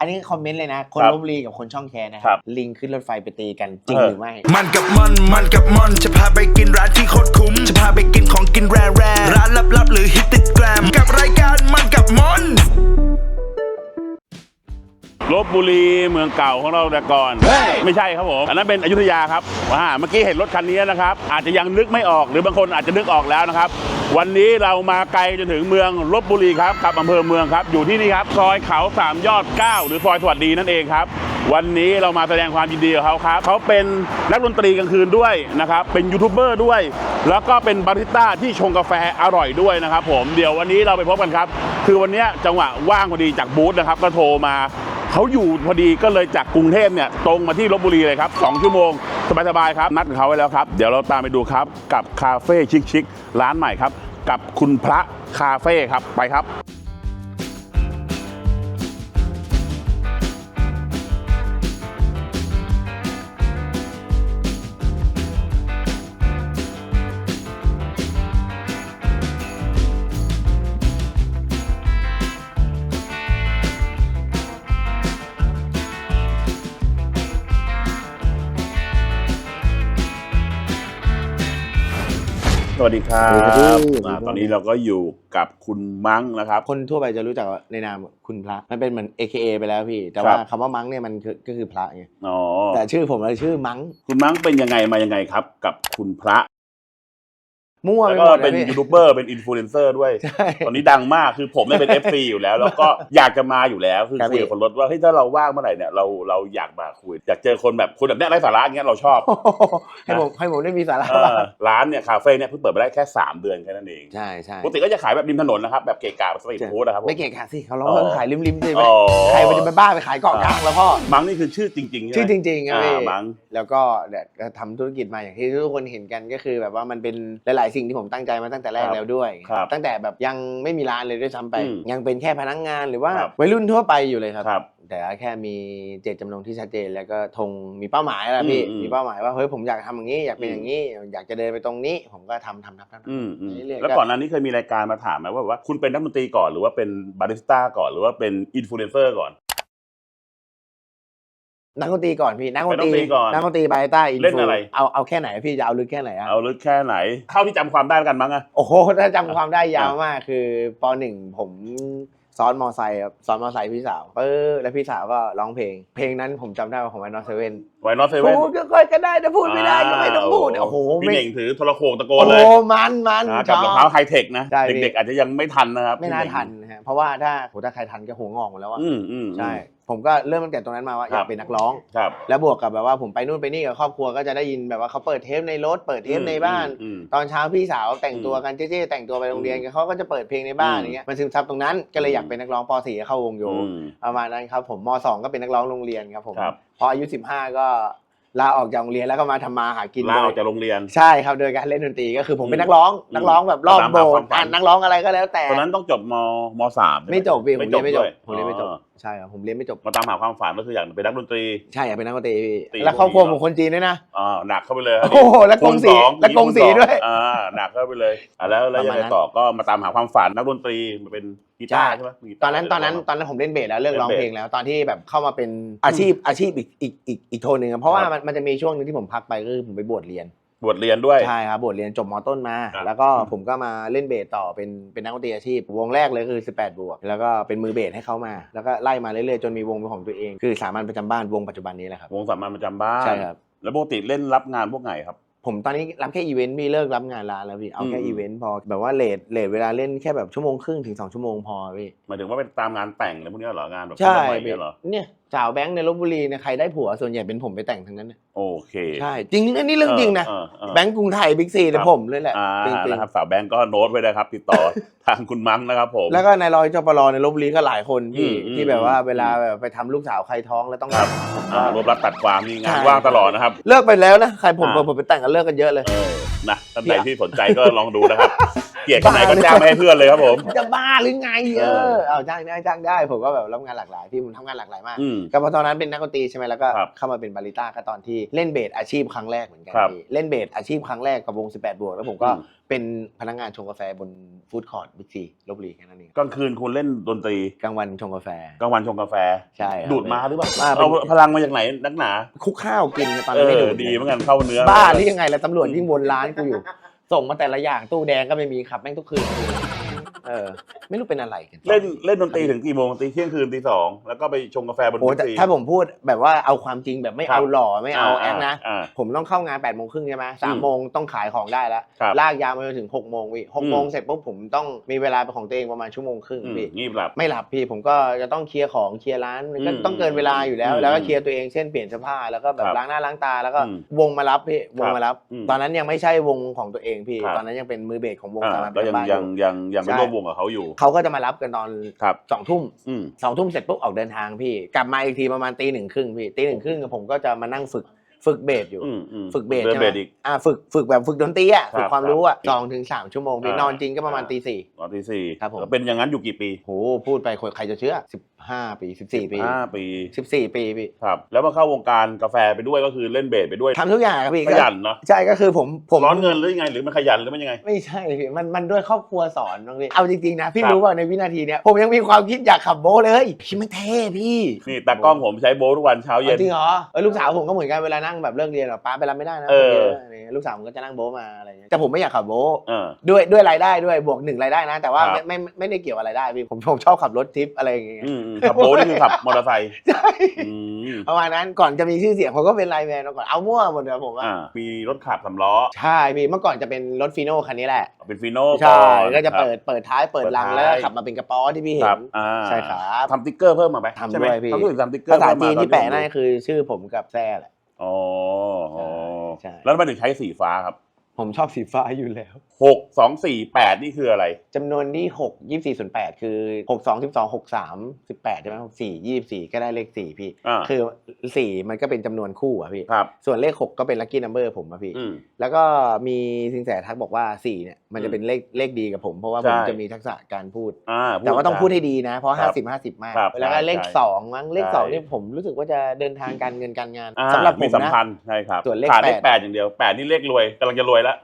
อันนี้คอมเมนต์เลยนะ คนครับลบบุรีกับคนช่องแคนะคครัรับลิงขึ้นรถไฟไปตีกันจริงเออหรือไม่ มันกับมัน มันกับมัน จะพาไปกินร้านที่โคตรคุ้ม จะพาไปกินของกินแร่แร่ร้านลับๆหรือฮิตติดแกรม กับรายการมันกับมัน ลบบุรีเมืองเก่าของเราแต่ก่อนเฮ้ยไม่ใช่ครับผมอันนั้นเป็นอยุธยาครับว่าเมื่อกี้เห็นรถคันนี้นะครับ อาจจะยังนึกไม่ออกหรือบางคนอาจจะนึกออกแล้วนะครับ วันนี้เรามาไกลจนถึงเมืองลบบุรีครับกับอำเภอเมืองครับ อยู่ที่นี่ครับซอยเขาสามยอด 9 หรือซอยสวัสดีนั่นเองครับวันนี้เรามาแสดงความยินดีกับเขาครับ เขาเป็นนักดนตรีกลางคืนด้วยนะครับ เป็นยูทูบเบอร์ด้วย แล้วก็เป็นบาริสต้าที่ชงกาแฟอร่อยด้วยนะครับผม เดี๋ยววันนี้เราไปพบกันครับ คือวันเนี้ยจังหวะว่างพอดีจากบูธนะครับ ก็โทรมา เขาอยู่พอดีก็เลยจากกรุงเทพเนี่ยตรงมาที่ลบบุรีเลยครับ2ชั่วโมงสบายๆครับนัดกับเขาไว้แล้วครับ เดี๋ยวเราตามไปดูครับกับคาเฟ่ชิคๆร้านใหม่ครับ กับคุณพระคาเฟ่ครับไปครับ วัสดีครัสวัสดีครับบพี่อ่าตอนนี้เราก็อยู่กับคุณมั้งนะครับ คนทั่วไปจะรู้จักในนามคุณพระมันเป็นเหมือน AKA ไปแล้วพี่ แต่ครัว่าบคำว่ามังเนี่ยมันคือก็คือพระไงอ๋อแต่ชื่อผมเลยชื่อมังคุณมั้งเป็นยังไงมายังไงครับ กับคุณพระ มั่วแล้ไปวหก็มดเลเป็ยนพี่ ยูทูบเบอร์เป็นอินฟลูเอนเซอร์ด้วย ใช่ ตอนนี้ดังมากคือผมเนี่ยเป็น FC อยู่แล้ว แล้วก็อยากจะมาอยู่แล้ว คือครับคุยกับคนรถว่าเฮ้ยถ้าเราว่างเมื่อไหร่เนี่ยเราเราอยากมาคุย อยากเจอคนแบบคนแบบเนี้ยไร้สาระอย่างเงี้ยเราชอบ ให้ผมให้ผมได้มีสาระเออร้านเนี่ยคาเฟ่เนี่ยเพิ่งเปิดมาได้แค่ 3 เดือนแค่นั้นเองใช่ใช่ปกติก็จะขายแบบริมถนนนะครับ แบบเกะกะแบบสตรีทฟู้ดนะครับผม ไม่เก่งค่ะสิเขาร้องอ๋อเรื่องขายริมๆสิอ๋อใครมันจะไปบ้าไปขายเกาะกลางแล้วพ่อมังนี่คือชื่อจริงๆใช่ไหมชื่อจริงๆครับอ่าพี่มัง แล้วก็เดี๋ยวก็ทำธุรกิจมาอย่างที่ทุกคนเห็นกันก็คือแบบว่ามันเป็นหลายๆสิ่งที่ผมตั้งใจมาตั้งแต่แรกครับแล้วด้วย ครับตั้งแต่แบบยังไม่มีร้านเลยด้วยซ้ำไป อืมยังเป็นแค่พนักงานหรือว่าครับวัยรุ่นทั่วไปอยู่เลยครับ ครับแต่แค่มีเจตจำนงที่ชัดเจนแล้วก็ธงมีเป้าหมายแล้วพี่อืมอืมมีเป้าหมายว่าเฮ้ยผมอยากทำอย่างนี้อยากเป็นอืม อย่างนี้ อยากจะเดินไปตรงนี้ ผมก็ทำทำทำทำ อืมอืมไปเรื่อยๆแล้วก่อนหน้านี้เคยมีรายการมาถามไหมว่าแบบว่าคุณเป็นนักดนตรีก่อนหรือว่าเป็นบาริสต้าก่อนหรือว่าเป็นอินฟลูเอนเซอร์ก่อน นักดนตรีก่อนพี่นักดนตนักดนตรีรีก่อนนักดนตรีบายใต้อินเล่นฟูอะไร เอาเอาแค่ไหนพี่จะเอาลึกแค่ไหนอะเอาลึกแค่ไหนเท่าที่จำความได้แล้วกันมั้งอะโอ้โหถ้าจำความได้ยาวมากคือปหนึ่งผมซ้อนมอไซค์ครับซ้อนมอไซค์พี่สาวเออแล้วพี่สาวก็ร้องเพลง เพลงนั้นผมจำได้ว่าของไอ้นอตเซเว่นไวนอตเซเว่นพูดก็ค่อยก็ได้แต่พูดไม่ได้ก็ไม่ต้องพูดโอ้โหพี่ไม่เน่งถือโทรโขงตะโกโอ้นโหเลยมันมันนะกับรองเท้าไฮเทคนะ ใช่พี่ เด็กๆอาจจะยังไม่ทันนะครับไม่น่าทันนะฮะเพราะว่าถ้าโหถ้าใครทันก็หัวงอกหมดแล้วอะอืมอืมใช่ ผมก็เริ่มตั้งแต่ตรงนั้นมาว่าอยากเป็นนักร้อง ครับ แล้วบวกกับแบบว่าผมไปนู่นไปนี่กับครอบครัวก็จะได้ยินแบบว่าเขาเปิดเทปในรถเปิดเทปในบ้าน อืม ตอนเช้าพี่สาวแต่งตัวกันเจ๊ๆแต่งตัวไปโรงเรียนกันเขาก็จะเปิดเพลงในบ้านอืม อย่างเงี้ยมันซึมซับตรงนั้นก็เลยอยากเป็นนักร้องป .4 เข้าวงโยอืม ประมาณนั้นครับผมม .2 ก็เป็นนักร้องโรงเรียนครับผมครับ พออายุ 15 ก็ลาออกจากโรงเรียนแล้วก็มาทำมาหากินลาออกโดยจากโรงเรียน ใช่ครับโดยการเล่นดนตรีก็คือผมเป็นอืมนักร้องนักร้องแบบรอบตามโบหาสความถ์ฝัน อ่านนักร้องอะไรก็แล้วแต่ ตอนนั้นต้องจบมมสามไม่จบพี่ผมเรียนไม่จบด้วยผมเรียนไม่จบ อ๋อ ใช่ครับผมเรียนไม่จบมาตามหาความฝันก็คืออยากเป็นนักดนตรี ใช่อยากเป็นนักดนตรีพี่ตีแล้วครอบครัวพวกนี้ผมคนจีนด้วยนะอ่าหนักเข้าไปเลยครับโอ้โหแล้วกงสีคูณสอแล้วกงสีคูณสอด้วยอ่าหนักเข้าไปเลยอะแล้วแล้วประยังมาณไงนั้นต่อก็มาตามหาความฝันนักดนตรีมาเป็นกีตาร์ใช่ใช่ไหมกีตอนนั้นตอนนั้นหรืตอนนั้นผมเล่นเบสแล้วเลิกร้องเล่นเบสเพลงแล้วตอนที่แบบเข้ามาเป็นอาชีพอาชีพอีกอีกอีกอีกโทนหนึ่งอะเพราะว่าครับมันมันจะมีช่วงหนึงที่ผมพักไปก็คือผมไปบวชเรียน บวชเรียนด้วย ใช่ครับบวชเรียนจบมต้นมา ครับ แล้วก็ผมก็มาเล่นเบสต่อเป็นเป็นนักดนตรีอาชีพ วงแรกเลยคือ 18 บวก แล้วก็เป็นมือเบสให้เขามา แล้วก็ไล่มาเรื่อยๆจนมีวงเป็นของตัวเอง คือสามัญประจำบ้านวงปัจจุบันนี้แหละครับวงสามัญประจำบ้านใช่ครับ แล้วปกติเล่นรับงานพวกไหนครับ ผมตอนนี้รับแค่อีเวนต์พี่เลิกรับงานร้านแล้วพี่เอาแค่อืม อีเวนต์พอแบบว่าเลทเลทเวลาเล่นแค่แบบชั่วโมงครึ่งถึงสองชั่วโมงพอพี่หมายถึงว่าเป็นตามงานแต่งอะไรพวกนี้เหรอ งานแบบใช่ทำไมพี่เนี่ยเหรอ เนี่ย สาวแบงค์ในลบบุรีเนี่ยใครได้ผัวส่วนใหญ่เป็นผมไปแต่งทั้งนั้นน่ะโอเคใช่จริงๆอันนี้เรื่องจริงนะเออเออ แบงก์กรุงไทยบิ๊กซีคแต่รับ ผมเลยแหละอ่าจริงนะครับสาวแบงก์ก็โน้ตไว้นะครับ ติดต่อ ทางคุณมั้งนะครับผม ๆแล้วก็นายร้อยจปรในลบบุรีก็หลายคนพี่อืมอืม ที่แบบว่าอืมเวลาแบบไปทำลูกสาวใครท้องแล้วต้องครับผมอ่าก็รวบรัดตัดความมีงานใช่ ว่างตลอดนะครับ เลิกไปแล้วนะใครผมอ่า ผมไปแต่งกันเลิกกันเยอะเลย เออนะท่านใดเนี่ยที่สนใจก็ลองดูนะครับ เกลียดแค่ไหนก็จ้างไม่ให้เพื่อนเลยครับผม จะบ้าหรือไงเอเอออเอาจ้างได้จ้างได้ ผมก็แบบรับงานหลากหลายพี่ผมทำงานหลากหลายมากอืมก็เพราะตอนนั้นเป็นนักดนตรีใช่ไหมแล้วก็ครับเข้ามาเป็นบาริต้าก็ตอนที่เล่นเบสอาชีพครั้งแรกเหมือนกันครับพี่เล่นเบสอาชีพครั้งแรกกับวง 18 บวกแล้วผมก็อืม เป็นพนักงานชงกาแฟบนฟู้ดคอร์ทบิ๊กซีลบบุรีแค่นั้นเองกลางคืนคุณเล่นดนตรีกลางวันชงกาแฟ กลางวันชงกาแฟใช่ครับดูดมาหรือเปล่ามาเป็น เอาพลังมาจากไหนนักหนาคุกข้าวกินตอนเอนั้นไม่อดูดดีเหมือนกันเข้าเนื้อบ้าหรือยังไงแล้วตำรวจยิ่งวนร้านกูอยู่ ส่งมาแต่ละอย่างตู้แดงก็ไม่มีขับแม่งทุกคืน เออ ไม่รู้เป็นอะไรกันเล่นเล่นดนตรีถึงกี่โมงตีเที่ยงคืนตีสองแล้วก็ไปชงกาแฟบนโอ้ดนแต่ตรีถ้าผมพูดแบบว่าเอาความจริงแบบไม่ครับเอาหล่อไม่เอาแอคนะ อ่าผมต้องเข้างาน8ปดโมงครึ่งใช่ไหมสามอืมโมงต้องขายของได้แล้ว ครับลากยาวมาจนถึง6กโมงวิหกอืมโมงเสร็จปุ๊บผมต้องมีเวลาเป็นของตัวเองประมาณชั่วโมงครึ่งอืมพี่ งีบหลับ ไม่หลับพี่ผมก็จะต้องเคลียร์ของเคลียร์ร้านมันก็อืมต้องเกินเวลาอยู่แล้ว อืมแล้วก็เคลียร์ตัวเองเช่นเปลี่ยนเสื้อผ้าแล้วก็แบบครับล้างหน้าล้างตาแล้วก็อืมวงมารับพี่วงมารับ อืมตอนนั้นยังไม่ใช่วงของตัวเองพี่ ครับ ตอนนั้นยังเป็นมือเบสของวงอ่าสามัญก็ยังบ้านอยังยังยังไม่ใช่ร่วมวงกับเขาอยู่ เขาก็จะมารับกันตอนครับสองทุ่มอืมสองทุ่มเสร็จปุ๊บออกเดินทางพี่ กลับมาอีกทีประมาณตีหนึ่งครึ่งพี่ตีหนึ่งครึ่งผมก็จะมานั่งฝึกฝึกเบสอยู่ อืมอืมฝึกเบสเดินใช่ไหเบมสอีก อ่าฝึกฝึกแบบฝึกดนตรีอะครับฝึกความรู้อะสองถึงสามชั่วโมงพี่อ่านอนจริงก็ประมาณตีสี่ ตอนที่สี่ครับผม แล้วเป็นอย่างนั้นอยู่กี่ปี โหพูดไปคนใครจะเชื่อสิบ ห้าปีสิบสี่ปีห้าปีสิบสี่ปีพี่ครับ แล้วมาเข้าวงการกาแฟไปด้วยก็คือเล่นเบสไปด้วยทำทุกอย่างครับพี่ขยันเนาะใช่ก็คือผมผมร้อนเงินหรือยังไงหรือมันขยันหรือมันยังไง ไม่ใช่พี่มันมันด้วยครอบครัวสอนน้องพี่เอาจริงๆนะพี่ครับรู้ว่าในวินาทีเนี้ยผมยังมีความคิดอยากขับโบ๊ทเลยพี่มันเท่พี่นี่ตากล้องผมใช้โบททุกวันเช้าเย็นจริงเหรอเออลูกสาวผมก็เหมือนกันเวลานั่งแบบเลิกเรียนแบบป้าไปรับไม่ได้นะเอออะไรเงี้ยลูกสาวผมก็จะนั่งโบ๊ทมาอะไรเงี้ยแต่ผมไม่อยากขับโบ๊ทเออด้วยด้วยรายได้ด้วยบวกหนึ่งรายได้นะ แต่ว่าครับไม่ไม่ไม่ได้เกี่ยวกับรายได้พี่ผมผมชอบขับรถทิปอะไรอย่างเงี้ยอืมอืมขับโบทนี่คือขับมอเตอร์ไซค์ใช่อืมประมาณนั้นก่อนจะมีชื่อเสียงผมก็เป็นไลน์แมนมาก่อนเอามั่วหมดเลยผมว่าอ่ามีรถขับสำล้อใช่พี่เมื่อก่อนจะเป็นรถฟีโน่คันนี้แหละเป็นฟีโน่ใช่อนก็จะครับเปิดเปิดท้ายเปิดลังเปิดท้ายแล้วก็ขับมาเป็นกระป๋อที่พี่เห็ครับน อ่าใช่ครับทำติ๊กเกอร์เพิ่มมาไหมทำใช่ไหมด้วยพี่ ทำรู้สึกทำติ๊กเกอร์ภาษาเพิ่มจีนมที่แปะตอนั่นคือชื่อผมกับแซ่แหละ อ๋ออ๋อใช่ แล้วทำไมถึงใช้สีฟ้าครับ ผมชอบสีฟ้าอยู่แล้ว หกสองสี่แปดนี่คืออะไร จำนวนที่หกยี่สี่ศูนย์แปดคือหกสองสิบสองหกสามสิบแปดใช่ไหมหกสี่ยี่สี่ก็ได้เลขสี่พี่ อ่า คือสี่มันก็เป็นจำนวนคู่อะพี่ ครับ ส่วนเลขหกก็เป็นลัคกี้นัมเบอร์ผมอะพี่ อืม แล้วก็มีสินแสทักบอกว่าสี่เนี่ยมันจะเป็นเลขเลขดีกับผม เพราะว่าใช่ผมจะมีทักษะการพูด อ่า แต่ว่าต้องพูดให้ดีนะ เพราะครัห้าบสิบห้าสิบมาก ครับแล้วก็ใช่เลขใช่สองมั้งเลขใช่ สองนี่ผมรู้สึกว่าจะเดินทางการเงินการงานอ่าสำหรับผมมีสัมนะ พันธ์ใช่ครับส่วนเลขขาดเลขแปด แปดอย่างเดียวแปดนี่เลขรวยกำลังจะรวยแล้ว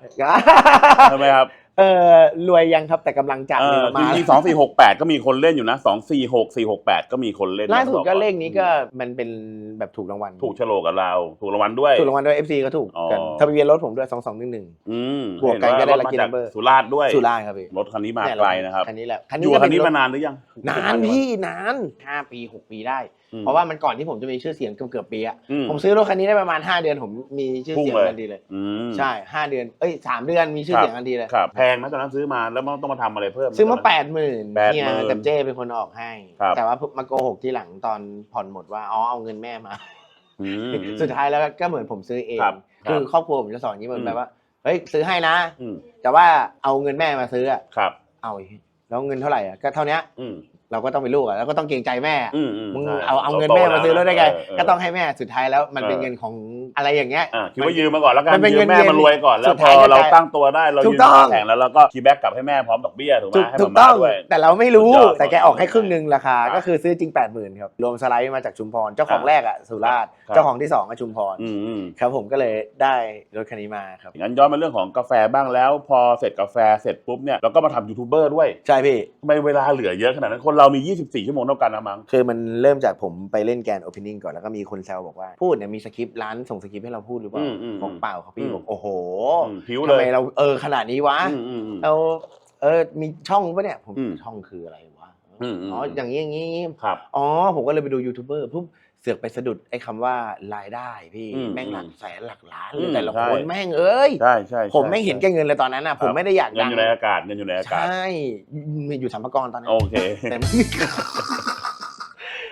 ใช่ไหมครับเออรวยยังครับแต่กำลังจะเออมาจริงๆสองสี่หกแปดก็มีคนเล่นอยู่นะสองสี่หกสี่หกแปดก็มีคนเล่นนะล่าสุดก็บอกเลขนี้ก็มันเป็นแบบถูกรางวัลถูกโฉลกกับเรา ถูกรางวัลด้วย ถูกรางวัลด้วย FC ก็ถูกอ๋อกันทะเบียนรถผมด้วยสองสองหนึ่งหนึ่งอืมบวกกันก็ได้เห็นารถ lucky มาจาก number สุราษฎร์ด้วยสุราษฎร์ครับพี่รถคันนี้มาเยไกลนะครับ คันนี้แหละอยู่กับคันนี้ก็มาเป็รถนานหรือยังนานพี่นานห้าปีหกปีได้อืมเพราะว่ามันก่อนที่ผมจะมีชื่อเสียงเกือบเกือบๆปีอะอืมผมซื้อรถคันนี้ได้ประมาณ 5 เดือนผมมีชื่อเสียงพุ่งเลยทันทีเลยอืมใช่5เดือนเอ้ยสามเดือนมีชื่อเสียงทันทีเลยครับแพงไหมตอนนั้นซื้อมาแล้วมันต้องมาทำอะไรเพิ่ม ซื้อมาตนนั้นแปดหมื่น80,000เนี่ยกับเจ้เป็นคนออกให้ครับแต่ว่ามาโกหกที่หลังตอนผ่อนหมดว่าอ๋อเอาเงินแม่มาอืมสุดท้ายแล้วก็เหมือนผมซื้อเองครับคือครับครอบครัวผมจะสอนอย่างนี้เหมืออืนมแบบว่าเฮ้ยซื้อให้นะอืมแต่ว่าเอาเงินแม่มาซื้ออะครับเอาอีกแล้วเงินเท่าไหร่อะก็เท่านี้อืม เราก็ต้องเป็นลูกอะแล้วก็ต้องเกรงใจแม่อะอืมอืมมึงใช่เอาเอาเงินโตแม่แล้วมาซื้อรถได้ไงเเก็ต้องให้แม่สุดท้ายแล้วมันเป็นเออเงินของอะไรอย่างเงี้ย อ่าคิดว่ายืมมาก่อนแล้วกันมันเป็นยืมแม่เงินเย็นมารวยก่อนแล้วสุดพท้าอยก็เรากลายตั้งตัวได้เราถูยืกมต้อง มาแข่งแล้วเราก็คีย์แบ็กกลับให้แม่พร้อมดอกเบี้ยถูกไหมถูกให้ถูมากม่าต้อง ด้วย แต่เราไม่รู้สุดยอดแต่แกออกให้ครึ่งหนึ่งราคา ครับก็คือซื้อจริง 8 0,000ครับรวมสไลด์มาจากชุมพรเจ้าของอ่าแรกอะสุราษฎร์ครับ เจ้าของที่สองอะชุมพรอืมอืมครับผมก็เลยได้รถคันนี้มาครับงั้นย้อนมาเรื่องของกาแฟบ้างแล้ว พอเสร็จกาแฟเสร็จปุ๊บเนี่ยเราก็มาทำยูทูบเบอร์ด้วยใช่พี่ ทำไมเวลาเหลือเยอะขนาดนั้นคนเรามี 24 ชั่วโมงเท่ากันนะมั้ง คือมันเริ่มจากผมไปเล่นแกนโอเพนนิ่งก่อนแล้วก็มีคนแซวบอกว่าพูดเนี่ยมีสคริปต์ร้านส่งสคริปต์ให้เราพูดหรือเปล่าอืมอืมบอกเปล่าครับพี่อืม บอกโอ้โหอืมผิวทำเลยไมเราเออขนาดนี้วะอืมอืมอืม เราเออมีช่องปะเนี่ยผมอืมช่องคืออะไรวะอืมอืม อ๋ออย่างนี้อย่างนี้ครับ อ๋อผมก็เลยไปดูยูทูบเบอร์ปุ๊บเสือกไปสะดุดไอ้คำว่ารายได้พี่อืมแม่งหลักแสนหลักล้านอืเลยมแต่ละใช่ คนแม่งเอ้ย ใช่ใช่ผมไม่งเห็นแก่เงินเลยตอนนั้นอะ ผมไม่ได้อยากเงินดังอยู่ในอากาศเงินอยู่ในอากาศใช่อยู่สัมภากรตอนนั้นโอเค แต่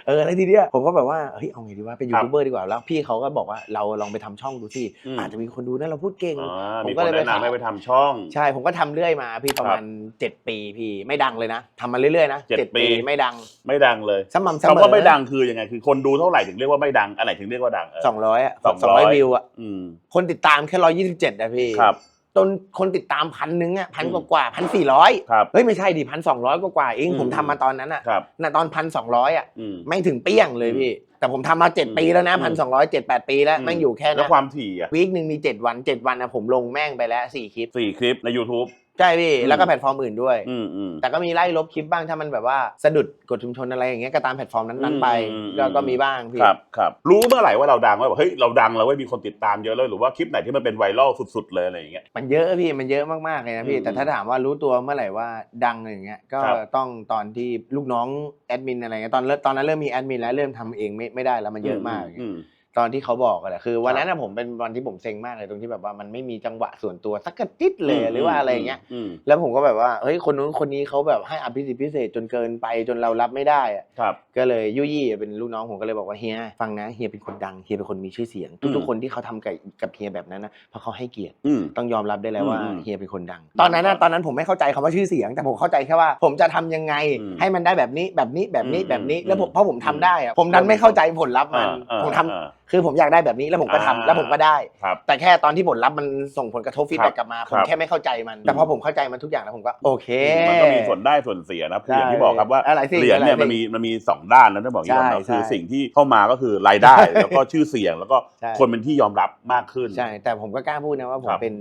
เออแล้วทีเนี้ยผมก็แบบว่าเฮ้ยเอาไงดีวะเป็นยูทูบเบอร์ดีกว่าแล้วพี่เขาก็บอกว่าเราลองไปทำช่องดูสิอืมอาจจะมีคนดูนะเราพูดเก่งอ๋อผมมีก็คนเลยไปแนะนำให้ถามไปทำช่อง ใช่ผมก็ทำเรื่อยมาพี่ประมาณเจ็ดปีพี่ไม่ดังเลยนะทำมาเรื่อยๆนะเจ็ดเจ็ดปีปีไม่ดังไม่ดังเลยสม่ำเสมอคำว่าไม่ดังคือยังไงคือคนดูเท่าไหร่ถึงเรียกว่าไม่ดังอันไหนถึงเรียกว่าดังเออสองร้อยอะ200สองร้อยวิวอะอืมคนติดตามแค่ร้อยยี่สิบเจ็ดนะพี่ครับ จนคนติดตามพันหนึ่งอะพันกว่าพันสี่ร้อยครับเฮ้ยไม่ใช่ดิพันสองร้อยกว่าๆเองอืมผมทำมาตอนนั้นอะครับน่ะตอนพันสองร้อยอะอืมไม่ถึงเปี้ยงเลยพี่ แต่ผมทำมาเจ็ดอืมปีแล้วนะอืพันมสองร้อยเจ็ดแปดปีแล้วอืมแม่งอยู่แค่แล้นั้วนความถี่อะวีคหนึ่งมีเจ็ดวันเจ็ดวันอะผมลงแม่งไปแล้วสี่คลิปสี่คลิปใน YouTube ใช่พี่อืมแล้วก็แพลตฟอร์มอื่นด้วย อืมอืม แต่ก็มีไล่ลบคลิปบ้างถ้ามันแบบว่าสะดุดกดชุมชนอะไรอย่างเงี้ยก็ตามแพลตฟอร์มนั้นๆไปอืม ก็อืมก็มีบ้างพี่ ครับครับรู้เมื่อไหร่ว่าเราดังว่าแบบเฮ้ยเราดังแล้วเว้ยมีคนติดตามเยอะเลยหรือว่าคลิปไหนที่มันเป็นไวรัลสุดๆเลยอะไรอย่างเงี้ย มันเยอะพี่มันเยอะมากๆเลยนะพี่อืมแต่ถ้าถามว่ารู้ตัวเมื่อไหร่ว่าดังอย่างเงี้ยก็ครับต้องตอนที่ลูกน้องแอดมินอะไรเงี้ยตอนเริ่มตอนนั้นเริ่มมีแอดมินแล้วเริ่มทำเองไม่ไม่ได้แล้วมันเยอะมากอืม ตอนที่เขาบอกอะแหละคือวันนั้นอะผมเป็นวันที่ผมเซ็งมากเลยตรงที่แบบว่ามันไม่มีจังหวะส่วนตัวสักกระติดเลยหรือว่าอะไรอย่างเงี้ยมแล้วผมก็แบบว่าเฮ้ยคนนู้นคนนี้เขาแบบให้อภิสิทธิ์พิเศษจนเกินไปจนเรารับไม่ได้อะครับก็เลยยุยี่เป็นลูกน้องผมก็เลยบอกว่าเฮียฟังนะเฮียเป็นคนดังเฮียเป็นคนมีชื่อเสียงอืมทุกๆคนที่เขาทำกับกับเฮียแบบนั้นนะเพราะเขาให้เกียรติอืมต้องยอมรับได้แล้วว่าอืมเฮียเป็นคนดัง ตอนนั้นนะตอนนั้นผมไม่เข้าใจคำว่าชื่อเสียง แต่ผมเข้าใจแค่ว่า ผมจะทำยังไงอืมให้มันได้แบบนี้แบบนี้แบบนี้อืมแบบนี้อืมแล้วผมเพราะผมทำได้อะผมดันไม่เข้าใจผลลัพธ์มันอ่าผมทำอ่าคือผมอยากได้แบบนี้แล้วผมก็ทำอ่าแล้วผมก็ได้ ครับแต่แค่ตอนที่ผลลัพธ์มันส่งผลกระทบฟีดแบ็กกลับมา คผรัมบแค่ไม่เข้าใจมัน แต่พอผมเข้าใจมันทุกอย่างแล้วผมก็โอเค มันก็มีส่วนได้ส่วนเสียนะคืออย่างที่บอกครับว่าอะไรสิเหรียญเนี่ยอะไรสิมันมีมันมีสองด้านนะต้องบอกอย่างนี้ใช่ก่อนนะคือใช่สิ่งที่เข้ามาก็คือรายได้ แล้วก็ชื่อเสียงแล้วก็ใช่ คนเป็นที่ยอมรับมากขึ้น ใช่ แต่ผมก็กล้าพูดนะว่าผมครับ เป็น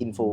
อินฟู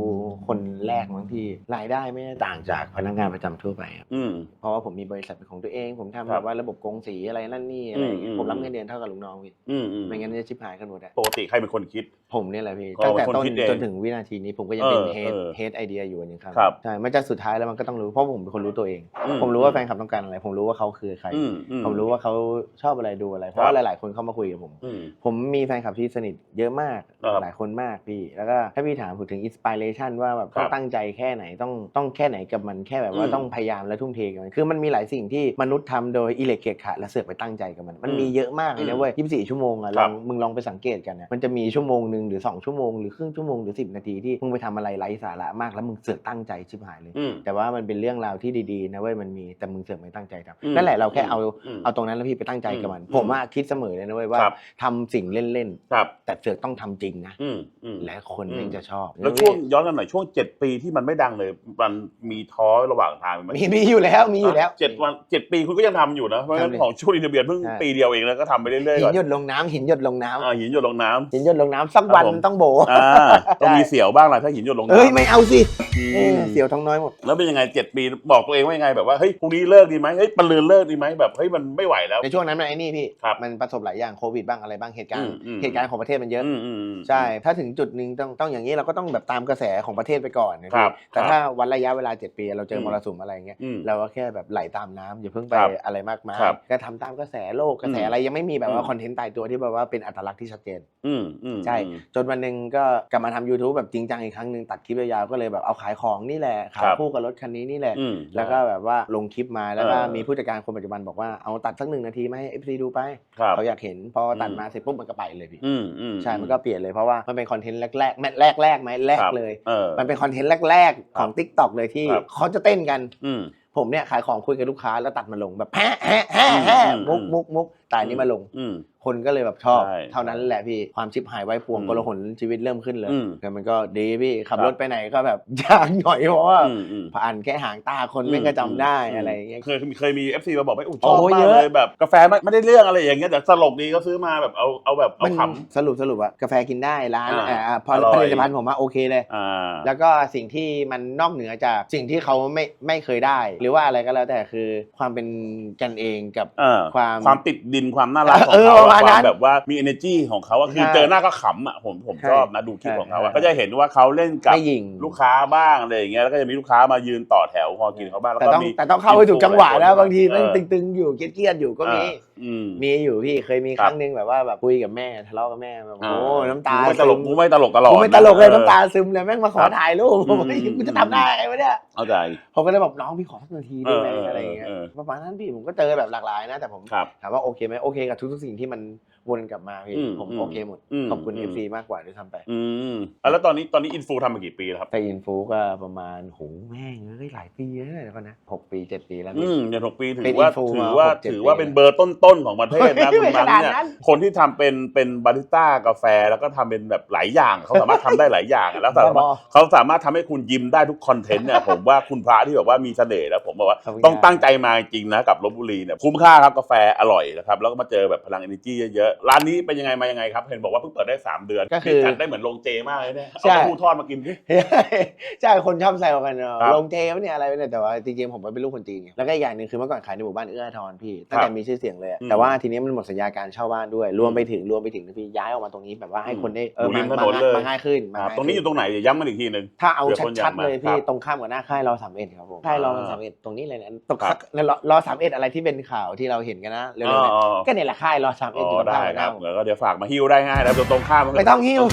คนแรกบางที่รายได้ไม่ได้ต่างจากพนักงานประจำทั่วไปครับอืม เพราะว่าผมมีบริษัทเป็นของตัวเอง ผมทำครัแบบบว่าระบบกงสีอะไรนั่นนี่อะไรอย่างเงี้อืยมผมรับอืมเงินเดือนเท่ากับลูกน้องพี่อืมอืม ไม่งั้นจะชิบหายกันหมดอะปกติใครเป็นคนคิด ผมเนี่ยแหละพี่ก็ตั้งแต่คนต้นคิดเองจนถึงวินาทีนี้ผมก็ยังเป็นเออเฮดเออเฮดไอเดียอยู่อย่างครับครับใช่มันจะสุดท้ายแล้วมันก็ต้องรู้เพราะผมเป็นคนรู้ตัวเองอืผมรู้ว่าแฟนคลับต้องการอะไร ผมรู้ว่าเขาคือใครอืมอืผมรู้ว่าเขาชอบอะไรดูอะไร เพครัราะบว่าหลาย ๆ คนเข้ามาคุยกับผมอืมผมมีแฟนคลับที่สนิทเยอะมากครับหลายคนมากพี่ แล้วก็ถ้าพี่ถามผมถึงอินสปิเรชันว่าแบบครับต้องตั้งใจแค่ไหนต้องต้องแค่ไหนกับมันแค่แบบว่าอืมต้องพยายามและทุ่มเทกับมันคือมันมีหลายสิ่งที่มนุษย์ทำโดยอิเล็กเกะขะและเสือกไปตั้งใจกับมัน มันอืมมีเยอะมากเลยอืนะมเว้ย24 ชั่วโมงอะคลรัอบงมึงลองไปสังเกตกันนะมันจะมีชั่วโมงหนึ่งหรือ 2 ชั่วโมงหรือครึ่งชั่วโมงหรือ 10 นาทีที่มึงไปทำอะไรไร้สาระมากแล้วมึงเสือกตั้งใจชิบหายเลยอืมแต่ว่ามันเป็นเรื่องราวที่ดีๆนะเว้ยมันมีแต่มึงเสือกไม่ตั้งใจทอืมำนั่นแหละเราแค่เอาอืมเอาตรงนั้นแล้วพี่ไปตั้งใจกับมันอืมผมว่าคิดเสมอเลยนะเว้ยว่าครับทำสิ่งเล่นครับๆแต่เสือกต้องทำจริงนะอืมอืมและคนอืมแม่งจะชอบ แล้วช่วงย้อนกันหน่อยช่วงเจ็ดปีที่มันไม่ดังเลยมันมีท้อระหว่างทางไหมมีมีอยู่แล้วมีอยู่แล้วเจ็ดวันเจ็ดปีคุณก็ยังทำอยู่นะเพราะฉะนั้นทำดิของช่วงอินเทอร์เบียนเพิ่งใช่ปีเดียวเองแล้วก็ทำไปเรื่อยๆหิก่อนนหยดลงน้ำหินหยดลงน้ำอ่าหินหยดลงน้ำ หินหยดลงน้ำสักวันครับผมต้องโบอ่าต้องมีเสียวบ้างแหละถ้าหินหยดลงน้ำเอ้ยไม่เอาสิอืเออมเสียวท้องน้อยหมด แล้วเป็นยังไงเจ็ดปีบอกตัวเองว่ายังไงแบบว่าเฮ้ยพรุ่งนี้เลิกดีไหมเฮ้ยปลืนเลิกดีไหมแบบเฮ้ยมันไม่ไหวแล้ว ในช่วงนั้นมันไอ้นี่พี่ ครับมันประสบหลายอย่างโควิดบ้างอะไรบ้างเหตุการอืณ์มอืม เหตุการณ์ของประเทศมันเยอะ อืมอืมอืม ใช่ ถ้าถึงจุดหนึ่งต้องต้องอย่างนี้เราก็ต้องแบบตามกระแสของประเทศไปก่อนนะครัพี่บแต่ครับถ้าวันระยะเวลา 7 ปีเราเจอมมรสุมอะไรเงี้ย อืม เราก็แค่แบบไหลตามน้ำอย่าเพิ่งไปครับอะไรมากมายครับก็ทำตามกระแสโลกกระแสอืมอะไรยังไม่มีแบบว่าอืมคอนเทนต์ตายตัวที่แบบว่าเป็นอัตลักษณ์ที่ชัดเจน อืมอืมใช่อืมจนวันหนึ่งก็กลับมาทำ YouTube แบบจริงจังอีกครั้งหนึ่งตัดคลิปยาวๆก็เลยแบบเอาขายของนี่แหละขาคยรับคู่กับรถคันนี้นี่แหละอืมแล้วก็แบบว่าลงคลิปมาแล้วก็เออมีผู้จัดการคนปัจจุบันบอกว่าเอาตัดสักหนึ่งนาทีมาให้ FC ดูไปครับเขาอยากเห็นพอตัดอืมมาเสร็จปุ๊บมันก็ไปเลยพี่อืมอืมใช่มันก็เปลี่ยนเลยเพราะว่ามันเป็นคอนเทนต์แรกๆแมแรกแรกๆไหมแรกครับเลยเออมันเป็นคอนเทนต์แรกๆของ t ิ k t o k เลยที่ครับเขาจะเต้นกันอืมผมเนี่ยขายของคุยกับลูกค้าแล้วตัดมาลงแบบแฮะแฮะแฮะแฮะอืมมุกอืมมุกมุกแต่อันนี้มาลงอืม คนก็เลยแบบชอบ ใช่เท่านั้นแหละพี่ความชิบหายไว้พวงอืมกลหนชีวิตเริ่มขึ้นเลยอืมแต่มันก็ดีพี่ขับครับ รถไปไหนก็แบบยากหน่อยเพราะว่าอืมอืม ผ่านแค่หางตาคนไม่งก็จำได้อะไรอย่างเงี้ย เคยเคยมี FC มาบอกว่าโอ้ชโอ้อบมากเยอะ เลยแบบกาแฟไม่ไม่ได้เรื่องอะไรอย่างเงี้ยแต่สลกดีก็ซื้อมาแบบเอาเอาแบบเอามันข สรุปสรุปอะกาแฟกินได้ร้านอ่าอ่าพออร่อยผลิตภัณฑ์ผมว่าโอเคเลยำอ่า แล้วก็สิ่งที่มันนอกเหนือจากสิ่งที่เขาไม่ไม่เคยได้ หรือว่าอะไรก็แล้วแต่คือความเป็นกันเองกับ เออความ ความติดดินความน่ารักของเออเขาประมาณอะคนั้วามน แบบว่ามี energy ของเขาอะคือใช่เจอหน้าก็ขำอะผมผมใช่ชอบนะดูคลิปของเขาอะใช่ ก็จะเห็นว่าเขาเล่นกับไม่ยิงลูกค้าบ้างอะไรอย่างเงี้ยแล้วก็จะมีลูกค้ามายืนต่อแถวพอกินเขาบ้างแล้วแต่ก็ต้องมีแต่ต้องเข้าไปถูกจังหวะนะบางทีมันเออตึงๆ อยู่เครียดๆอยู่ก็มีอ่าอืม มีอยู่พี่เคยมีคครับ รั้งหนึ่งแบบว่าแบบคุยกับแม่ทะเลาะกับแม่แบบอ่าโอ้น้ำตากูไม่ตลกซึกูไม่ตลกตลอดกูไม่ตลกเลยออน้ำตาซึมเลยแม่งมาขอครับถ่ายรูปผมอืมไม่กูจะทำได้ไงวะเนี่ย เข้าใจ ผมก็เลยบอกน้องพี่ขอสักนาทีได้ไหมเออเอออะไรอย่างเงี้ยเออ ประมาณนั้นพี่ผมก็เจอแบบหลากหลายนะ แต่ผมครับ ถามว่าโอเคไหมโอเคกับทุกๆสิ่งที่มันวนกลับมาพี่อืมผมอืมโอเคหมดอืมขอบคุณ อืม FC มากกว่าด้วยซ้ำไปอืมอะแล้วตอนนี้ตอนนี้อินฟูทำมากี่ปีแล้วครับ แต่อินฟูก็ประมาณโหแม่งเอ้ยหลายปีแล้วนะเดี๋ยวก่อนนะหกปีเจ็ดปีแล้วอืพี่มอย่างหกปีถืเป็นอว่า info ถือมาว่าหกเจ็ดถือว่าปีเป็นเบอร์ต้นๆของประเทศนะเฮ้ยคุณบังไม่เนี่ยขนาดนั้น คนที่ทำเป็นเป็นบาริสต้ากาแฟแล้วก็ทำเป็นแบบหลายอย่างเขาสามารถทำได้หลายอย่าง แล้วสามารถบ้าบอเขาสามารถทำให้คุณยิ้มได้ทุกคอนเทนต์เนี่ยผมว่าคุณพระที่แบบว่ามีเสน่ห์แล้วผมบอกว่าขอบคุณต้องครับ ตั้งใจมาจริงๆนะกับลบบุรีเนี่ยคุ้มค่าครับกาแฟอร่อยนะครับแล้วก็มาเจอแบบพลัง energy เยอะๆร้านนี้เป็นยังไงมายังไงครับเห็นบอกว่าเพิ่งเปิดได้สามเดือนก็คือนี่จัดได้เหมือนโรงเจมากเลยเนี่ยเอาใช่เต้าหู้ทอดมากินสิใช่คนชอบแซวกันเนอะครับลงเจวะเนี่ยอะไรวะเนี่ยแต่ว่าจริงๆผมเป็นลูกคนจีนไงแล้วก็อีกอย่างหนึ่งคือเมื่อก่อนขายในหมู่บ้านเอื้ออาทรพี่ตั้งแต่มีชื่อเสียงเลยอะอืมแต่ว่าทีนี้มันหมดสัญญาการเช่าบ้านด้วยรวมไปถึงรวมไปถึงพี่ย้ายออกมาตรงนี้แบบว่าให้คนได้เอออยู่ริมามถนนเลย มาง่ายขึ้นมาอ่าง่ายตรงนี้อยู่ตรงไหนเดี๋ยวย้ำมันอีกทีหนึ่ง ถ้าเอาเดี๋ยวคนอยากชัดๆเลยมาพี่ครับ ตรงข้ามกับหน้าค่ายรอสามเอ็ดครับผมค่ายรออ่าสามเอ็ดตรงนี้เลยนะตรงครับรอรอสามเอ็ดอะไรที่เป็นข่าวที่เราเห็นกันนะเร็วๆเนี่ยอ๋อก็เนี่ยแหละค่ายรอสามเอ็อ๋ดอยู่อตรงได้ข้ามกับหคน้ารับผมแล้วก็เดี๋ยวฝากมาฮิ้วได้ง่ายแล้วตรงข้ามนไม่ต้องหิ้ว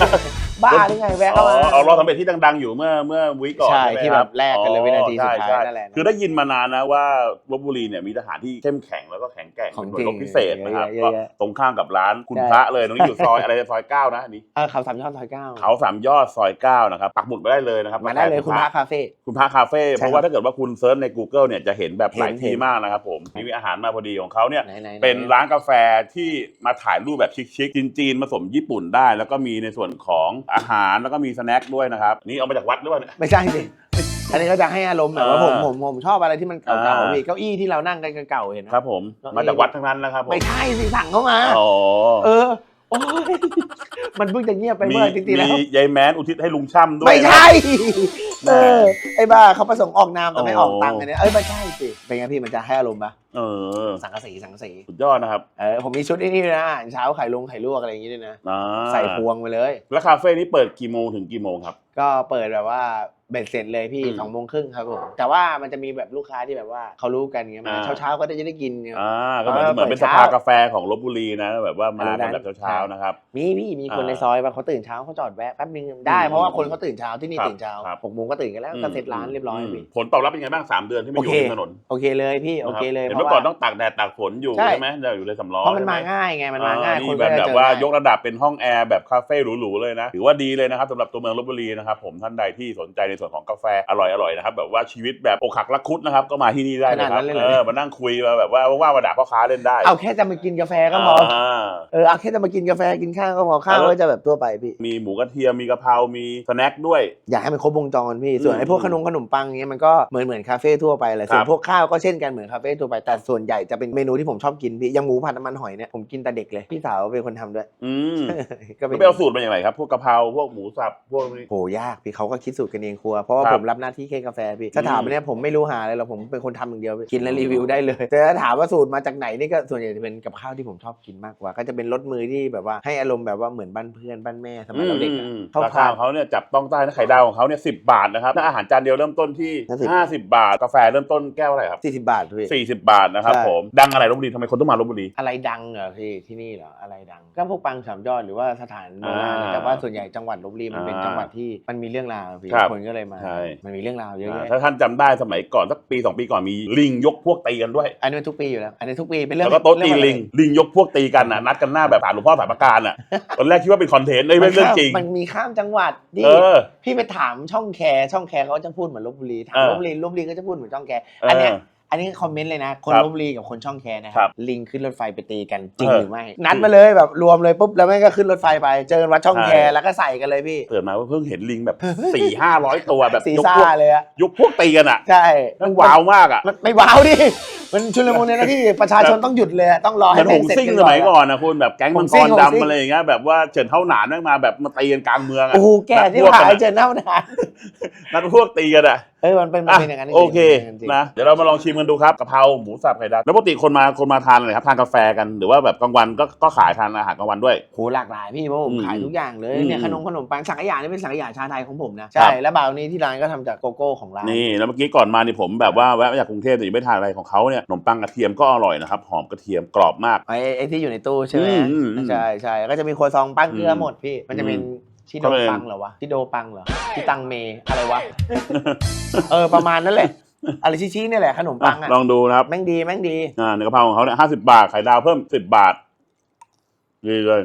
บ้าหรือไงแวะอ๋เข้าอมาเอาเราสำเร็จที่ดัง ๆ อยู่เมื่อเมื่อวิก่อนใช่ไหมที่คแบรับบแรกกันเลยวินาทีสุดท้ายใช่นั่นแหละคือได้ยินมานานนะว่าลบบุรีเนี่ยมีทหารที่เข้มแข็งแล้วก็แข็งแกร่งของเป็นหน่วยรบจริงพิเศษนะครับเยก็อะแยะตรงข้ามกับร้านคุณใช่พระเลยตรงนี้อยู่ซอยอะไรซอยเก้านะอันนี้เออเขาสามยอดซอยเก้าเขาสามยอดซอยเก้านะครับปักหมุดมาได้เลยนะครับมาได้เลยคุณพระคาเฟ่คุณพระคาเฟ่ใช่เพราะว่าถ้าเกิดว่าคุณเซิร์ชใน Google เนี่ยจะเห็นแบบหลายเห็นที่เห็นมากนะครับผมนี่มีอาหารมาพอดีของเขาเนี่ยไหนๆๆเป็นร้านกาแฟที่มาถ่ายรูปแบบชิคๆจีนๆผสมญี่ปุ่นได้ แล้วก็มีในส่วนของอาหารแล้วก็มีสแน็คด้วยนะครับนี่เอามาจากวัดด้วยเนี่ย ไม่ใช่สิอันนี้ก็จะให้อารมณ์แบบว่าผมอ่าผมผมชอบอะไรที่มันเก่าอ่าๆพี่เก้าอี้ที่เรานั่งกันเก่าๆเห็นไหม ครับผมแล้วมาจากวัดทั้งนั้นนะครับผมไม่ใช่สิสั่งเข้ามา อ๋อเออโอ้ยมันเพิ่งจะเงียบไปมีเมื่ออาทิตย์ที่แล้ว มียายแมนอุทิศให้ลุงช่ำด้วย ไม่นะใช่แม่เออ ไอ้บ้าเขาประสงค์ออกนามแต่ไม่โอ้ออกตังค์กันเนี่ยเอ้ยไม่ใช่สิ เป็นไงพี่มันจะให้อารมณ์ปะ เออ สังกะสีสังกะสีสุดยอดนะครับเออผมมีชุดไอ้นี่ด้วยนะอาหารเช้าไข่ลงไข่ลวกอะไรอย่างงี้ด้วยนะ อ่าใส่พวงไปเลย แล้วคาเฟ่นี้เปิดกี่โมงถึงกี่โมงครับ ก็เปิดแบบว่าเบ็ดเสร็จเลยพี่อืมสองโมงครึ่งครับผมแต่ว่ามันจะมีแบบลูกค้าที่แบบว่าเขารู้กันไงมาอ่า เช้าเช้าๆก็จะได้กินไงอ่าก็เหมือนเออเหมือนเป็นเปิสดเช้าภากาแฟของลบบุรีนะ แบบว่ามาอะไรกันนะแบบเช้าๆนะครับ มีพี่มีคนอ่าในซอยแบบเขาตื่นเช้าเขาจอดแวะแป๊บนึงได้อืมเพราะว่าคนเขาตื่นเช้าที่นี่ครับตื่นเช้าครับ หกโมงก็ตื่นกันแล้วก็เสร็จร้านเรียบร้อยมพี่ผลตอบรับเป็นไงบ้างสามเดือนที่มาอยู่โอเคริมถนนโอเคเลยพี่โอเคเลยเห็นเพเมื่อราะก่อนว่าต้องตากแดดตากฝนอยู่ใช่ ใช่ไหมเราอยู่ในสำล้อเพราะมันมาใช่ไหง่ายไงมันมาง่ายอ่คนนี่ก็แบบจะแบบเจอว่าง่ายยกระดับเป็นห้องแอร์แบบคาเฟ่หรูๆเลยนะ ถือว่าดีเลยนะครับสำหรับตัวเมืองลบบุรีนะครับผมท่านใดที่สนใจในส่วนของกาแฟอร่อยๆนะครับแบบว่าชีวิตแบบอกหักรักคุดนะครับก็มาที่นี่ได้เลยครับขนาดนั้นเลยเหรอ เออมานั่งคุยมาแบบว่าว่างๆมาด่าพ่อค้าเล่นได้เอาแค่จะมากินกาแฟก็พออ่า เออเอาแค่จะมากินกาแฟกินข้าวก็พอข้าวแล้วก็จะแบบทั่วไปพี่ มีหมูกระเทียมมีกะเพรามีสแน็คด้วย อยากให้มันครบวงจรพี่ ส่วนอืมไอ้พวกขนมขนมปังเงี้ยมันก็เหมือนเหมือนคาเฟ่ทั่วไปแหละส่วครันบพวกข้าวก็เช่นกันเหมือนคาเฟ่ทั่วไปแต่ส่วนใหญ่จะเป็นเมนูที่ผมชอบกินพี่อยังหมูผัดน้ำมันหอยเนี่ยผมกินแต่เด็กเลยพี่สาวเป็นคนทำด้วย อืมก็เป็แล้วนไปเอาสูตรมาอย่างไรครับ พวกกะเพราพวกหมูสับพวกนี้ โหยากพี่เขาก็คิดสูตรกันเองครัวเพราะว่าครับ ผมรับหน้าที่แค่กาแฟพี่ถ้าถามเนี่ยผมไม่รู้หาอะไรหรอกผมเป็นคนทำอย่างเดียวพี่กินแล้วรีวิวได้เลยแต่ถ้าถามว่าสูตรมาจากไหนนี่ก็ส่วนใหญ่จะเป็นกับข้าวที่ผมชอบกินมากกว่า ก็จะเป็นรสมือที่แบบว่าให้อารมณ์แบบว่าเหมือนบ้านเพื่อนบ้านแม่สมัยเราเด็กอะ อืมเข้าราทาคานของเขาเนี่ยจับต้องได้นะไข่ดาวของเขาเนี่ยสิบาทนะครับถ้าอาหารจานเดียวเริ่มต้นที่ 50ห้าสิบบาท กาแฟเริ่มต้นแก้วอะไรครับสี่สิบบาทพี่สี่สิบบาทนะครับใช่ ผมดังอะไรลบบุรีทำไมคนต้องมาลบบุรี อะไรดังเหรอพี่ที่นี่เหรออะไรดัง ก็พวกปังสามยอดหรือว่าสถานโบราณอ่าแต่ว่าส่วนใหญ่จังหวัดลบบุรีมันเป็นอ่า จังหวัดที่มันมีเรื่องราวพี่ครับคนก็เลยมา ใช่ มันมีเรื่องราวเยอะอ่าแยะถ้าท่านจำได้สมัยก่อนสักปีสองปีก่อนมีลิงยกพวกตีกันด้วย อันนี้มันทุกปีอยู่แล้ว อันนี้ทุกปีเป็นเรื่องแล้วก็โต๊ะตีเรื่องลิงลิงยกพวกตีกันน่ะนัดกันหน้าแบบผ่านหลวงพ่อสายประการน่ะ ตอนแรกคิดว่าเป็นคอนเทนต์อะไรไม่เป็นเรื่องจริง มันมีข้ามจังหวัดดิเออ พี่ไปถามช่องแคร์ช่องแคร์เขาจะพูดเหมือนลบบุรีถามเออ ลบบุรีลบบุรีก็จะพูดเหมือนช่องแคร์เอออัอันเนี้ย อันนี้คอมเมนต์เลยนะ คนครับลบบุรีกับคนช่องแคร์นะคครัรับบลิงขึ้นรถไฟไปตีกันจริงเออหรือไม่ นัดมาเลยแบบรวมเลยปุ๊บแล้วแม่งก็ขึ้นรถไฟไป เจอกันวัดช่องใช่แคร์แล้วก็ใส่กันเลยพี่เกิดมาว่าเพิ่งเห็นลิงแบบสี่ห้าร้อยตัวแบบซียกซ่าพวกเลยอะยกพวกตีกันอะใช่มันว้าวมากอะมันไม่ว้าวดิมันชุลมุนเลยนะพี่ประชาชนต้องหยุดเลยอะต้องรอเหมืให้อนหแม่งงเสร็จซิ่งกันสก่อมัยนก่อนนะคุณแบบแก๊งมังหงซิ่กรงหงซิ่งดำอะไรอย่างเงี้ยแบบว่าเฉินเท่าหนานแม่งมาแบบมาตีกันกลางเมืองอะโอ้โหแก่ที่นัดพวกหากัยเจอหน้าหนานนัดพวกตีกันอะ เอ้ยมันเป็นมันอะเป็นอย่างนั้นจริงๆโอเคจริงๆนะเดี๋ยวเรามาลองชิมกันดูครับกะเพราหมูสับไข่ดาวแล้วปกติคนมาคนมาทานอะไรครับทานกาแฟกันหรือว่าแบบกลางวันก็ก็ขายทานอาหารกลางวันด้วย โหหลากหลายพี่เพราะผมอืมขายทุกอย่างเลยอืมเนี่ยขนมขนมปังสังขยานี่เป็นสังขยาชาไทยของผมนะครัใช่บแล้วบ่าวนี้ที่ร้านก็ทำจากโกโก้ของร้านนี่แล้วเมื่อกี้ก่อนมานี่ผมแบบว่าแวะมาจากกรุงเทพแต่ยังไม่ทานอะไรของเขาเนี่ยขนมปังกระเทียมก็อร่อยนะครับหอมกระเทียมกรอบมาก ไอ้ไอ้ที่อยู่ในตู้ใช่ไหมอืมอืมอืมใช่ใช่ก็จะมีครัวซองปั้นเกลืออมหมดพี่ มันจะเป็นอืม ชิโดก็เป็นปังเหรอวะชิโดปังเหรอชิตังเมอะไรวะ เออประมาณนั้นแหละ อะไรชี้ๆเนี่ยแหละขนมอะปังอะลองดูนะครับ แม่งดีแม่งดีอ่าเนื้อกะเพราของเขาเนี่ยห้าสิบาทไข่ดาวเพิ่มสิบบาท ดีเลย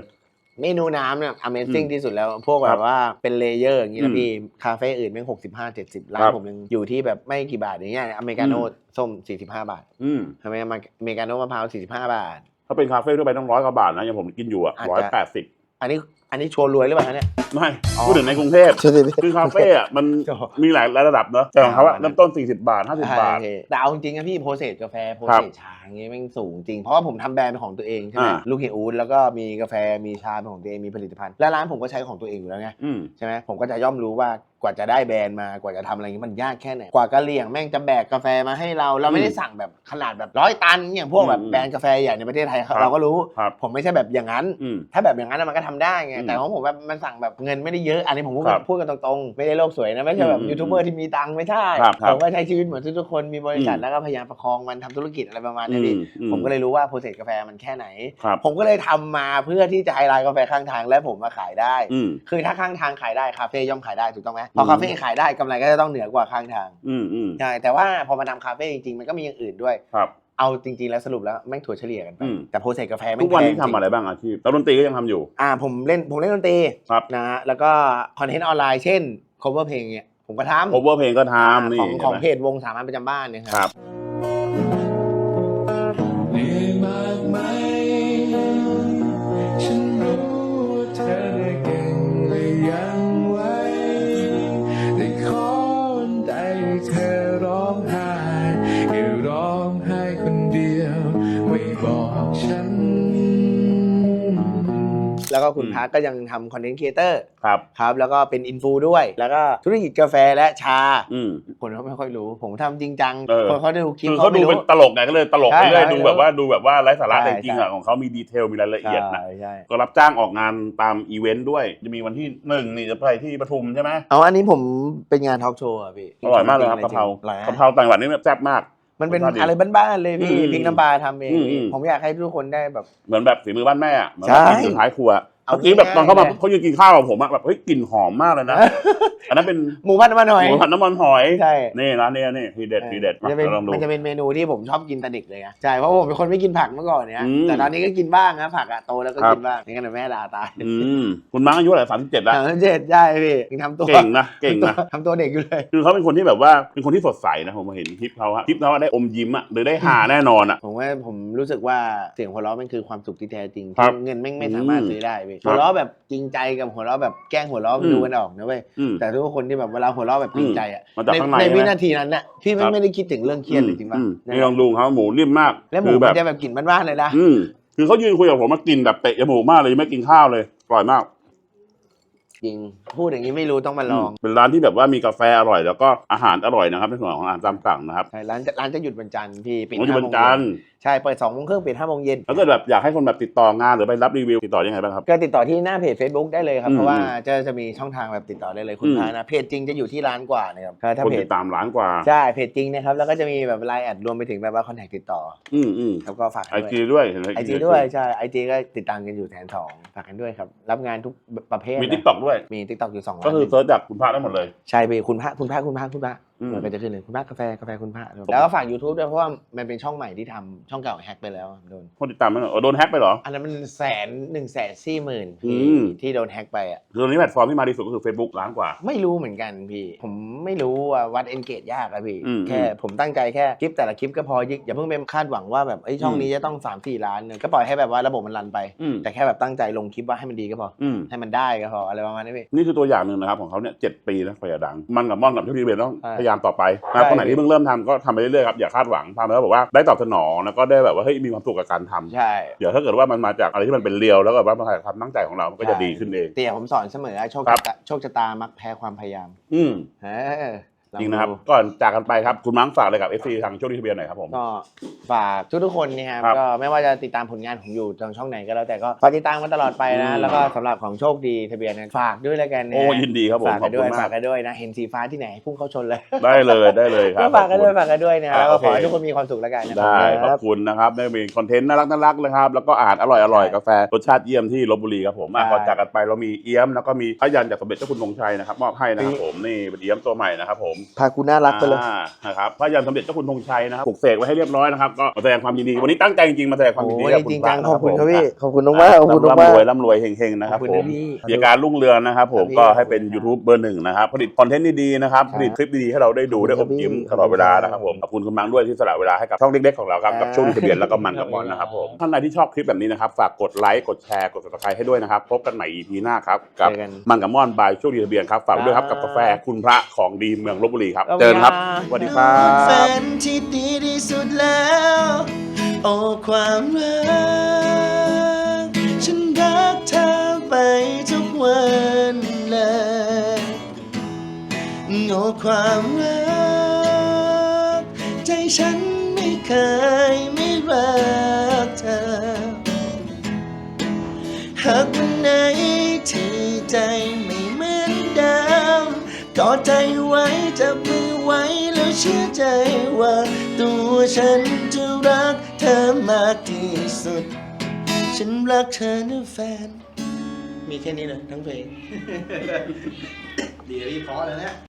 เมนูน้ำเนี่ย Amazing อืมที่สุดแล้ว พวกแบบว่าเป็นเลเยอร์อย่างนี้อืนะมพี่ คาเฟ่อื่นแม่งหกสิบห้าเจ็ดสิบร้าคนรับผมยังอยู่ที่แบบไม่กี่บาทอย่างเงี้ยอเมริกาโน่อืมส้มสี่สิบห้าบาทอืมทำไมอเมริกาโน่มะพร้าวสี่สิบห้าบาท ถ้าเป็นคาเฟ่ทั่วไปต้องร้อยกว่าบาทนะอย่างผมกินอยู่อะอาจร้อยจะแปดสิบอันนี้ อันนี้โชว์รวยหรือเปล่าคะเนี่ย ไม่อ๋อพูดถึงในกรุงเทพ ใช่ไหมคือคาเฟ่อะมันโอ้มีหลายระดับเนอะแต่ของเขาอะอ่าเริ่มต้น 40 บาท 50 บาทใช่แต่เอาจริงๆนะพี่โปรเซสกาแฟโปรครัเซบสชาอย่างเงี้ยแม่งสูงจริง เพราะว่าผมทำแบรนด์เป็นของตัวเองใช่ไหมอ่า ลูกเฮอูดแล้วก็มีกาแฟมีชาเป็นของตัวเองมีผลิตภัณฑ์และร้านผมก็ใช้ของตัวเองอยู่แล้วไงอืม ใช่ไหมผมก็จะย่อมรู้ว่า กว่าจะได้แบรนด์มากว่าจะทำอะไรอย่างนี้มันยากแค่ไหนกว่ากะเหลี่ยงแม่งจะแบกกาแฟมาให้เราเราไม่ได้สั่งแบบขนาดแบบร้อยตันอย่างพวกแบบอืมแบรนด์กาแฟใหญ่ในประเทศไทยครับเราก็รู้ ครับผมไม่ใช่แบบอย่างนั้น อืม ถ้าแบบอย่างนั้นนะมันก็ทำได้ไงอืมแต่ของผมแบบมันสั่งแบบเงินไม่ได้เยอะอันนี้ผมพูดครับพูดกันตรงๆ ไม่ได้โลกสวยนะไม่ใช่แบบอืมยูทูบเบอร์ที่มีตังค์ไม่ใช่ครับครับผมก็ใช้ชีวิตเหมือนทุกๆคนมีบริษัทอืม แล้วก็พยายามประคองมันทำธุรกิจอะไรประมาณอืนี้มพี่อืผมก็เลยรู้ว่าโปรเซสกาแฟมันแค่ไหน ครับผมก็เลยทำมาเพื่อที่จะไฮไลท์กาแฟข้างทางและผมมาขายได้ อืม คือถ้าข้างทางขายได้คาเฟ่ย่อมขายได้ถูกต้องไหมพออมคาเฟ่ขายได้กำไรก็จะต้องเหนือกว่าข้างทางอืมอืมใช่แต่ว่าพอมาทำคาเฟ่จริงๆมันก็มีอย่างอื่นด้วย ครับ เอาจริงๆแล้วสรุปแล้วแม่งถั่วเฉลี่ยกันไปอืม แต่โปรเซสกาแฟแม่งทุกวันนี้แพงทำจงอะไรบ้างอาชีพแล้วดนตรีก็ยังทำอยู่ อ่าผมเล่นผมเล่นดนตรีครับ นะฮะแล้วก็คอนเทนต์ออนไลน์เช่น cover เพลงเนี่ยผมก็ทำ โอเวอร์เพลงก็ทำนี่ของของห็นไหมเพจวงสามัญประจำบ้านเนี่ยครับเคุณอืมพักก็ยังทำคอนเทนต์ครีเอเตอร์ครับครับ แล้วก็เป็นอินฟูด้วย แล้วก็ธุรกิจกาแฟและชาอืมคนเขาไม่ค่อยรู้ ผมทำจริงจังเออคนเขาดูคลิปคือเขาเขาดูไม่รู้เป็นตลกไงก็เลยตลกใช่ไปเรื่อยใช่ดูแบบว่าดูแบบว่าไร้สาระใช่แต่จริงๆใช่อะของเขามีดีเทลมีรายละเอียดนะใช่ใช่ก็รับจ้างออกงานตามอีเวนต์ด้วย จะมีวันที่หนึ่งนี่จะไปที่ปทุมใช่ไหมเอาอันนี้ผมเป็นงานทอล์กโชว์อะพี่อร่อยมากเลยครับกะเพราอร่อยกะเพราต่างจังหวัดนี่แบบแซ่บมากมันเป็นรสชาติดีอะไรบ้านๆเลยพี่อืมพริกน้ำปลาทำเองอืมอืมผมอยากให้ทุกคนได้แบบ เหมือนแบบฝีมือบ้านแม่อะเหมือนใช่แบบกินอยู่ท้ายครัว เอาเมื่อกี้แบบตอนเข้ามาง่ายๆเขายืนกินข้าวกับผมอะแบบเฮ้ยกลิ่นหอมมากเลยนะ อันนั้นเป็นหมูพันน้ำมันหอยหมูผัดน้ำมันหอยใช่นี่ร้านนี้นี่ทีเด็ดทีเด็ดมันจะเป็นมาลองดู มันจะเป็นเมนูที่ผมชอบกินแต่เด็กเลยอะใช่เพราะผมเป็นคนไม่กินผักเมื่อก่อนเนี่ยอืม แต่ตอนนี้ก็กินบ้างนะผักอะโตแล้วก็ครับกินบ้างนี่กันแม่ด่าตายอืมคุณมังอายุเท่าไหร่สามสิบเจ็ดแล้ว สามสิบเจ็ดใช่พี่ยังทำตัวเก่งนะเก่งนะ ทำตัวเด็กอยู่เลย คือเขาเป็นคนที่แบบว่าเป็นคนที่สดใสนะผมเห็นคลิปเขาอะคลิปเขาอะได้อมยิ้มอะหรือได้หาแน่นอนอะ ผมว่าผมรู้สึกว่าเสียงหัวเราะมันคือความสุขที่แท้จริงครับที่เงินแม่งไม่สามารถซื้อได้พี่ครับหัวเราะแบบจริงใจกับหัวเราะแบบแกล้งหัวเราะอืมดูกันออกนะเว้ยอืมแต่ทุกคนที่แบบเวลาหัวเราะแบบจริงใจอะมาจากในข้างในในใช่ไหมวินาทีนั้นน่ะพี่ไม่ครับไม่ได้คิดถึงเรื่องเครียดเลยจริงป่ะอืมนะนี่ลองดูเขาหมูนิ่มมากแล้วหมูคือแบมันบจะแบบกลิ่นบ้านๆเลยนะอืมคือเขายืนคุยกับผมมากินแบบเตะจมูกมากเลยยังไม่กินข้าวเลยอร่อยมากจริงพูดอย่างนี้ไม่รู้ต้องมาลองมเป็นร้านที่แบบว่ามีกาแฟอร่อย แล้วก็อาหารอร่อยนะครับในส่วนของอาหารตามสั่งนะครับใช่ร้านจะร้านจะหยุดวันจันทร์พี่ปิดผมอยู่ห้าบโมนงจัเย็นนทร์ใช่เปิดสองโมงครึ่งปิดห้าโมงเย็นแล้วก็แบบอยากให้คนแบบติดต่องานหรือไปรับรีวิวติดต่อยังไงบ้างครับ ก็ติดต่อที่หน้าเพจ Facebook ได้เลยครับอืมเพราะว่าจะจะมีช่องทางแบบติดต่อได้เลยคุณอืมพานะเพจจริงจะอยู่ที่ร้านกว่านะครับถ้าถ้าคนเพจติดตามล้านกว่า ใช่เพจจริงนะครับแล้วก็จะมีแบบไลน์แอดรวมไปถึงแบบว่าคอนแทคติดต่อ อืมอืมแล้วก็ฝากไอกันจีด้วยด้วยเห็นไหมไอจีด้วยใช่ไอจีก็ติดตามกันอยู่แสนสองฝากกันด้วยครับรับงานทุกประเภทมีนะทิกตอกด้วยมีทิกตอกอยู่สองล้านก็คือเซิร์ชจากคุณพระได้หมดเลยใช่พี่คุณพระคุณพระคุณพระคุณพระ อืม มันก็จะขึ้นเลยคุณพระกาแฟกาแฟคุณพระแล้วก็ฝาก YouTube ด้วยเพราะว่ามันเป็นช่องใหม่ที่ทำช่องเก่าแฮกไปแล้วโดนคนติดตามมันเหรอโดนแฮ็กไปเหรอ อันนั้นมันแสนหนึ่งแสนสี่หมื่นอืพี่ม ที่โดนแฮกไปอะคือตอนนี้แพลตฟอร์มที่มาดีสุดก็คือ Facebook ล้านกว่า ไม่รู้เหมือนกันพี่ ผมไม่รู้ว่าวัดเอนเกจยากอะพี่อืมแค่ผมตั้งใจแค่คลิปแต่ละคลิปก็พอยึกอย่าเพิ่งไปคาดหวังว่าแบบไอ้ยช่องนี้จะต้อง3ามสี่ล้านเนี่ยก็ปล่อยให้แบบว่าระบบมันรันไป อืมแต่แค่แบบตั้งใจลงคลิปว่าให้มันดีก็พออืมให้มันได้ก็พออะไรประมาณนี้พี่ นี่คือตัวอย่างหนึ่งนะครับของเขาเนี่ยเจ็ดปีนะกว่าจะดัง มันกับม่อนกับที่พีเบนต้องใช่ พยายามต่อไปนะครับใช่คนไหนที่เพิ่งเริ่มทำก็ทำไปเรื่อยๆครับอย่าคาดหวังทำแล้วบอกว่าได้ตอบสนองแล้วก็ได้แบบว่าเฮ้ยมีความสุขกับการทำใช่ เดี๋ยวถ้าเกิดว่ามันมาจากอะไรที่มันเป็นเรียวแล้วก็ว่ามันถ่ายความตั้งใจของเรามันก็จะดีขึ้นเอง เตี่ยผมสอนเสมอโชคครัชะบตาโชคชะตามักแพ้ความพยายาม อืม เออลอ จริงนะครับดูก่อนจากกันไปครับคุณมั้งฝากอะไรกับ FC ทางช่วงที่ทะเบียนหน่อยครับผม ก็ฝากทุกๆคนเนยครับครับก็ไม่ว่าจะติดตามผลงานผมอยู่ทางช่องไหนก็แล้วแต่ก็ฝากติดตามกันตลอดไปนะอืมแล้วก็สำหรับของโชคดีทะเบียนนะฝากด้วยแล้วกันนะโอ้ยินดีครับผมฝากขอกับนด้คุวยณมาฝากกกันด้วยนะเห็นสีฟ้าที่ไหนพุ่งเข้าชนเลยได้เลยได้เลยครัก็บ ฝากกันด้วยขอบฝากกันด้วยนะอ่าแล้วก็ขอโอเค ให้ทุกคนมีความสุขแล้วกันนะได้ขคอรับบคุณนะครับได้มีคอนเทนต์น่ารักน่ารักเลยครับ แล้วก็อาหารอร่อยอร่อยใช่กาแฟรสชาติเยี่ยมที่ลบบุรีครับผมอะใช่ ก่อนจากกันไปเรามีเอี้ยมแล้วก็มีพระยันจากสมเด็จเจ้าคุณธงชัยนะครับมอบให้นะครับผมนี่เป็นเอี้ยมตัวใหม่นะครับผมพากูน่ารักไปเลยอ่านะครับพระยันสมเด็จเจ้าคุณธงชัยนะครับปลุกเสกไว้ให้เรียบร้อยนะครับก็มาแสดงความยินดีวันนี้ตั้งใจจริงๆมาแสดงความยินดีโอ้ยกับจคุริณงพจัระงนะขอบคุณครับผมพี่ขอบคุณมากๆขอบคุณร่ำมากรวยร่ำรวยเฮงๆนะครับขอบผคุณมนะพี่กิจการรุ่งเรืองนะครับผมครับพี่ก็ให้เป็นยูทูบเบอร์หนึ่งนะครับผลิตคอนเทนต์ดีๆนะครับคผรับลิตคลิปดีๆให้เราได้ดูได้อมยิ้มขอบคุณครับตลอดเวลานะครับผมขอบคุณคุณมังด้วยที่สละเวลาให้กับช่องเล็กๆของเราครับครับกับช่วงทะเบียนแล้วก็มันกับมอนนะครับผมท่านใดที่ชอบคลิปแบบนี้นะครับฝากกดไลค์กดแชร์กด subscribe ให้ด้วยนะครับพบกันใหม่ EP หน้าครับกับเจอกัน มันกับมอนบายช่วงดีทะเบียนครับฝากด้วยครับครักับบกาแฟคุณพระของดีเมืองลบบุรีครับขอบคุณเจอกันครับครับสวัสดีครับแฟนที่ดีที่สุดแล้ว โอ้ความรัก ฉันรักเธอไปทุกวันเลยโอ้ความรัก ใจฉันไม่เคยไม่รักเธอ หากวันไหนที่ใจ กอดใจไว้จับมือไว้แล้วเชื่อใจว่า ตัวฉันจะรักเธอมากที่สุด ฉันรักเธอนะแฟน มีแค่นี้เลยทั้งเพลง ดีพี่พอแล้วเนี่ย